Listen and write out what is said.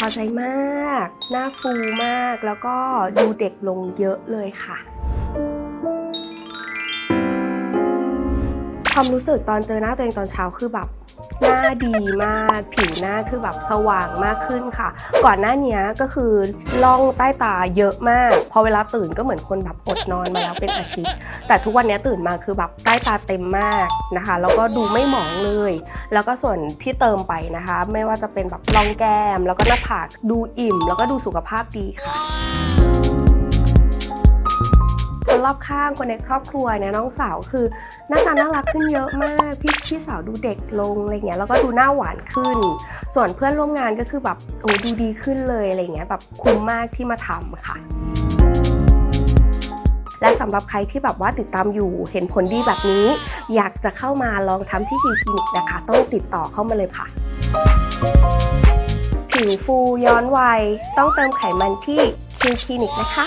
พอใจมาก หน้าฟูมาก แล้วก็ดูเด็กลงเยอะเลยค่ะ ความรู้สึกตอนเจอหน้าตัวเองตอนเช้าคือแบบหน้าดีมากผิวหน้าคือแบบสว่างมากขึ้นค่ะ ก่อนหน้านี้ก็คือล่องใต้ตาเยอะมาก พอเวลาตื่นก็เหมือนคนแบบอดนอนมาแล้วเป็นอาทิตย์ แต่ทุกวันนี้ตื่นมาคือแบบใต้ตาเต็มมากนะคะ แล้วก็ดูไม่หมองเลย แล้วก็ส่วนที่เติมไปนะคะ ไม่ว่าจะเป็นแบบรองแก้ม แล้วก็หน้าผากดูอิ่ม แล้วก็ดูสุขภาพดีค่ะ รอบข้างคนในครอบครัวเนี่ยน้องสาวคือหน้าตาน่ารักขึ้นเยอะมากพี่พี่สาวดูเด็กลงอะไรเงี้ยแล้วก็ดูหน้าหวานขึ้น ส่วนเพื่อนร่วมงานก็คือแบบโอ้ดูดีขึ้นเลยอะไรเงี้ยแบบคุ้มมากที่มาทำค่ะและสำหรับใครที่แบบว่าติดตามอยู่เห็นผลดีแบบนี้ อยากจะเข้ามาลองทำที่คิวคลินิกนะคะ ต้องติดต่อเข้ามาเลยค่ะ ผิวฟูย้อนวัยต้องเติมไขมันที่คิวคลินิกนะคะ